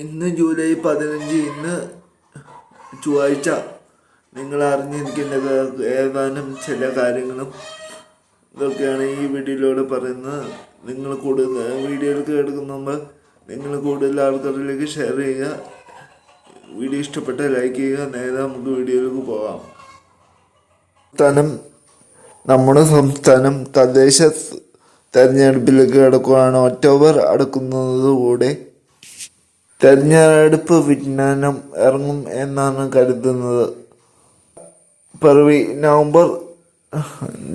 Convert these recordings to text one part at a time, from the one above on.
ഇന്ന് ജൂലൈ പതിനഞ്ച് ഇന്ന് ചൊവ്വാഴ്ച. നിങ്ങൾ അറിഞ്ഞിരിക്കേണ്ട ഏതാനും ചില കാര്യങ്ങളും ഇതൊക്കെയാണ് ഈ വീഡിയോയിലൂടെ പറയുന്നത്. നിങ്ങൾ കൂടുതൽ വീഡിയോയിലേക്ക് എടുക്കുന്ന മുമ്പ് നിങ്ങൾ കൂടുതൽ ആൾക്കാരിലേക്ക് ഷെയർ ചെയ്യുക. വീഡിയോ ഇഷ്ടപ്പെട്ട ലൈക്ക് ചെയ്യുക. നേരെ നമുക്ക് വീഡിയോയിലേക്ക് പോകാം. സംസ്ഥാനം നമ്മുടെ സംസ്ഥാനം തദ്ദേശ തെരഞ്ഞെടുപ്പിലേക്ക് കടക്കുകയാണ് ഒക്ടോബർ അടുക്കുന്നതോടെ തെരഞ്ഞെടുപ്പ് വിജ്ഞാനം ഇറങ്ങും എന്നാണ് കരുതുന്നത്. പിറവി നവംബർ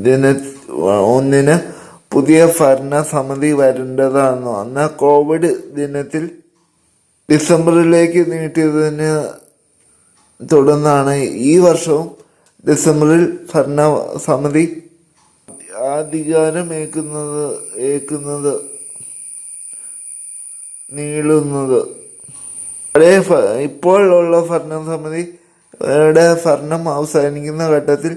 ദിന ഒന്നിന് പുതിയ ഭരണസമിതി വരേണ്ടതാണ്. അന്ന് കോവിഡ് ദിനത്തിൽ ഡിസംബറിലേക്ക് നീട്ടിയതിന് തുടർന്നാണ് ഈ വർഷവും ഡിസംബറിൽ ഭരണസമിതി അധികാരമേക്കുന്നത് ഏക്കുന്നത് ഏക്കുന്നത് നീളുന്നത് ഉള്ള ഭ- സമിതി ഭരണം അവസാനിക്കുന്ന ഘട്ടത്തിൽ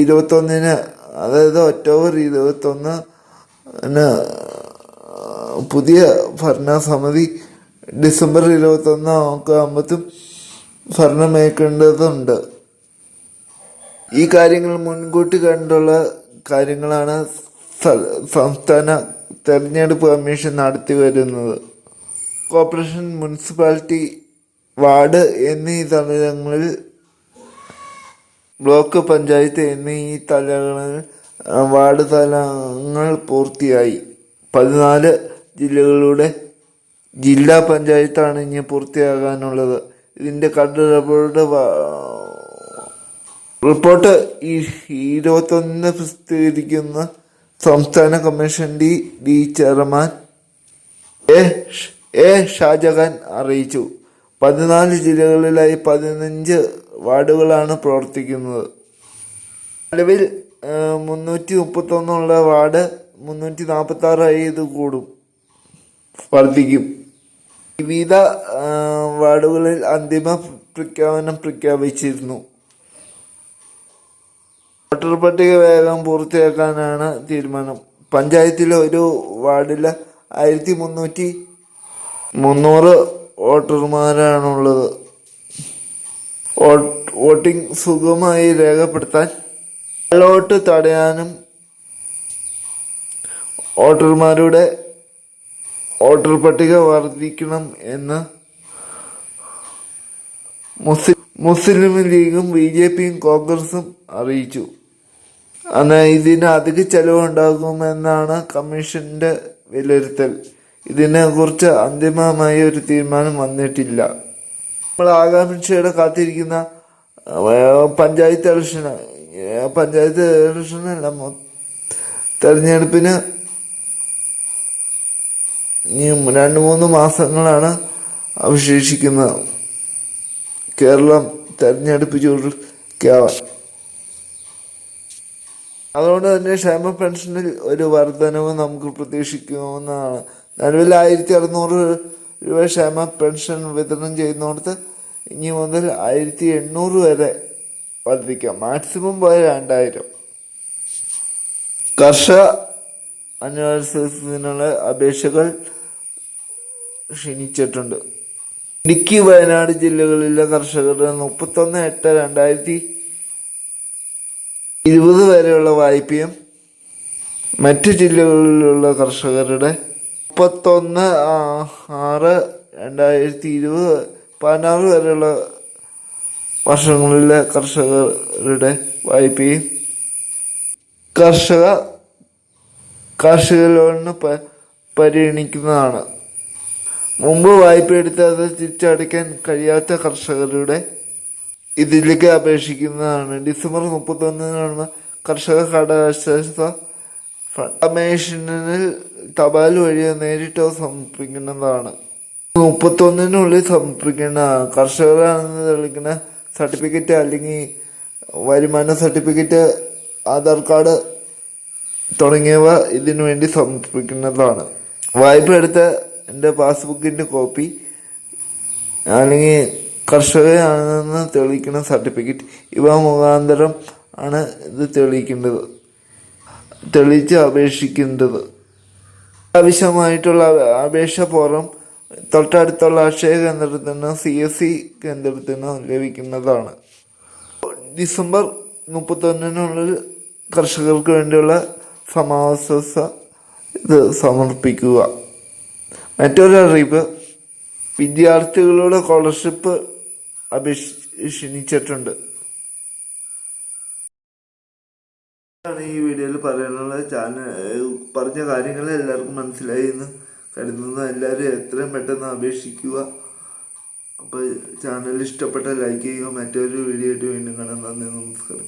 ഇരുപത്തൊന്നിന് അതായത് ഒക്ടോബർ ഇരുപത്തൊന്നിന് പുതിയ ഭരണസമിതി ഡിസംബർ ഇരുപത്തൊന്ന് ഒക്കെ ആകുമ്പോഴത്തും ഭരണമേക്കേണ്ടതുണ്ട് ഈ കാര്യങ്ങൾ മുൻകൂട്ടി കണ്ടുള്ള കാര്യങ്ങളാണ് സംസ്ഥാന തെരഞ്ഞെടുപ്പ് കമ്മീഷൻ നടത്തി വരുന്നത്. കോർപ്പറേഷൻ മുനിസിപ്പാലിറ്റി വാർഡ് എന്നീ തലങ്ങളിൽ ബ്ലോക്ക് പഞ്ചായത്ത് എന്നീ തലങ്ങളിൽ വാർഡ് തലങ്ങൾ പൂർത്തിയായി. പതിനാല് ജില്ലകളുടെ ജില്ലാ പഞ്ചായത്താണ് ഇനി പൂർത്തിയാകാനുള്ളത്. ഇതിന്റെ കണ്ട് റിപ്പോർട്ട് ഈ ഇരുപത്തൊന്നിന് പ്രസിദ്ധീകരിക്കുന്ന സംസ്ഥാന commission D D chairman A A Shajahan അറിയിച്ചു. പതിനാല് ജില്ലകളിലായി പതിനഞ്ച് വാർഡുകളാണ് പ്രവർത്തിക്കുന്നത്. നിലവിൽ മുന്നൂറ്റി മുപ്പത്തൊന്നുള്ള വാർഡ് മുന്നൂറ്റി നാൽപ്പത്തി ആറായി ഇത് കൂടും. വർദ്ധിക്കും. വിവിധ വാർഡുകളിൽ അന്തിമ പ്രഖ്യാപനം പ്രഖ്യാപിച്ചിരുന്നു. വോട്ടർ പട്ടിക വേഗം പൂർത്തിയാക്കാനാണ് തീരുമാനം. പഞ്ചായത്തിലെ ഒരു വാർഡിൽ ആയിരത്തി മുന്നൂറ്റി മുന്നൂറ് വോട്ടർമാരാണുള്ളത്. വോട്ട് വോട്ടിംഗ് സുഗമമായി രേഖപ്പെടുത്താൻ കള്ളവോട്ട് തടയാനും വോട്ടർമാരുടെ വോട്ടർ പട്ടിക വർദ്ധിക്കണം എന്ന് മുസ്ലിം മുസ്ലിം ലീഗും ബി ജെ പിയും കോൺഗ്രസും അറിയിച്ചു. എന്നാൽ ഇതിന് അധിക ചെലവുണ്ടാകുമെന്നാണ് കമ്മീഷന്റെ വിലയിരുത്തൽ. ഇതിനെ കുറിച്ച് അന്തിമമായ ഒരു തീരുമാനം വന്നിട്ടില്ല. നമ്മൾ ആകാംക്ഷയോടെ കാത്തിരിക്കുന്ന പഞ്ചായത്ത് ഇലക്ഷൻ പഞ്ചായത്ത് ഇലക്ഷനല്ല തെരഞ്ഞെടുപ്പിന് രണ്ട് മൂന്ന് മാസങ്ങളാണ് അവശേഷിക്കുന്നത്. കേരളം തെരഞ്ഞെടുപ്പ് ചൂടിക്കാവാൻ അതുകൊണ്ട് തന്നെ ക്ഷേമ പെൻഷനിൽ ഒരു വർധനവ് നമുക്ക് പ്രതീക്ഷിക്കാവുന്നതാണ്. നിലവിൽ ആയിരത്തി അറുന്നൂറ് രൂപ ക്ഷേമ പെൻഷൻ വിതരണം ചെയ്യുന്നിടത്ത് ഇനി മുതൽ ആയിരത്തി എണ്ണൂറ് വരെ വർദ്ധിക്കാം. മാക്സിമം പോയ രണ്ടായിരം. കർഷക അന്വേഷണത്തിനുള്ള അപേക്ഷകൾ ക്ഷണിച്ചിട്ടുണ്ട്. ഇടുക്കി വയനാട് ജില്ലകളിലെ കർഷകരുടെ മുപ്പത്തൊന്ന് എട്ട് രണ്ടായിരത്തി ഇരുപത് വരെയുള്ള വായ്പയും മറ്റ് ജില്ലകളിലുള്ള കർഷകരുടെ മുപ്പത്തൊന്ന് ആറ് രണ്ടായിരത്തി ഇരുപത് പതിനാറ് വരെയുള്ള വർഷങ്ങളിലെ കർഷകരുടെ വായ്പയും കർഷക കാർഷിക ലോണിന് പ- പരിഗണിക്കുന്നതാണ്. മുമ്പ് വായ്പ എടുത്ത് അത് തിരിച്ചടയ്ക്കാൻ കഴിയാത്ത കർഷകരുടെ ഇതിലേക്ക് അപേക്ഷിക്കുന്നതാണ്. ഡിസംബർ മുപ്പത്തൊന്നിനാണ് കർഷക കടാശ്വാസ കമ്മീഷനിൽ തപാൽ വഴി നേരിട്ടോ സമർപ്പിക്കുന്നതാണ്. മുപ്പത്തൊന്നിനുള്ളിൽ സമർപ്പിക്കുന്ന കർഷകരാണെന്ന് തെളിയിക്കുന്ന സർട്ടിഫിക്കറ്റ് അല്ലെങ്കിൽ വരുമാന സർട്ടിഫിക്കറ്റ് ആധാർ കാർഡ് തുടങ്ങിയവ ഇതിനു വേണ്ടി സമർപ്പിക്കുന്നതാണ്. വായ്പ എടുത്ത എന്റെ പാസ്ബുക്കിന്റെ കോപ്പി അല്ലെങ്കിൽ കർഷകയാണെന്ന് തെളിയിക്കുന്ന സർട്ടിഫിക്കറ്റ് ഇവ മുഖാന്തരം ആണ് ഇത് തെളിയിക്കേണ്ടത് തെളിയിച്ച് അപേക്ഷിക്കേണ്ടത്. ആവശ്യമായിട്ടുള്ള അപേക്ഷ ഫോറം തൊട്ടടുത്തുള്ള അക്ഷയ കേന്ദ്രത്തിൽ നിന്ന് സി എസ് സി കേന്ദ്രത്തിൽ നിന്ന് ലഭിക്കുന്നതാണ്. ഡിസംബർ മുപ്പത്തൊന്നിനുള്ളിൽ കർഷകർക്ക് വേണ്ടിയുള്ള സമാവസ ഇത് സമർപ്പിക്കുക. മറ്റൊരു അറിയിപ്പ് വിദ്യാർത്ഥികളുടെ സ്കോളർഷിപ്പ് അപേക്ഷ ക്ഷണിച്ചിട്ടുണ്ട്. ആണ് ഈ വീഡിയോയിൽ പറയാനുള്ള ചാനൽ പറഞ്ഞ കാര്യങ്ങൾ എല്ലാവർക്കും മനസ്സിലായി എന്ന് കരുതുന്നു. എല്ലാവരും എത്രയും പെട്ടെന്ന് അപേക്ഷിക്കുക. അപ്പോൾ ചാനൽ ഇഷ്ടപ്പെട്ട ലൈക്ക് ചെയ്യുക. മറ്റൊരു വീഡിയോ ആയിട്ട് വീണ്ടും കാണാൻ നന്ദി നമസ്കാരം.